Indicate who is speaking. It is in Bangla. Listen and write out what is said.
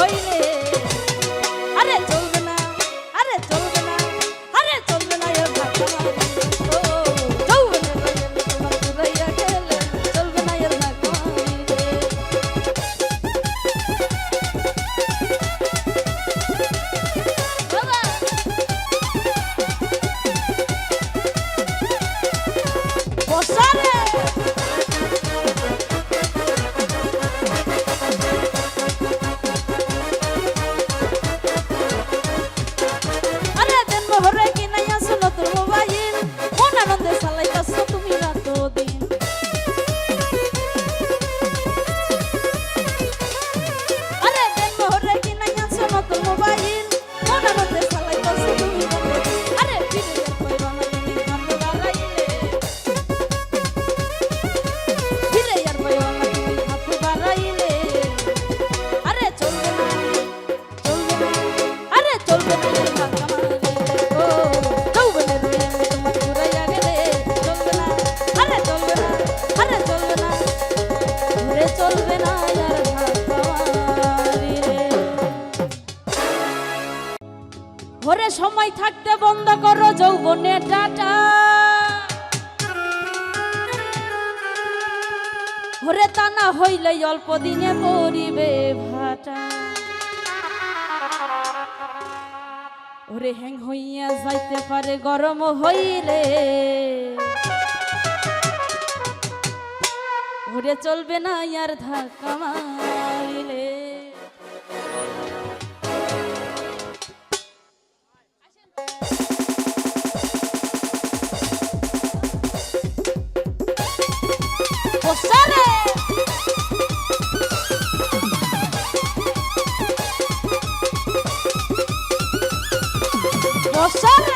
Speaker 1: হইলে ভরে সময় থাকতে বন্ধ করো যৌবনে টাটা। ভরে টানা হইলে অল্প দিনে পরিবে ভাটা। ওরে হ্যাং হইয়া যাইতে পারে গরম হইলে। ওরে চলবে না আর ধাক্কা মারিলে। সমস্যা রে সমস্যা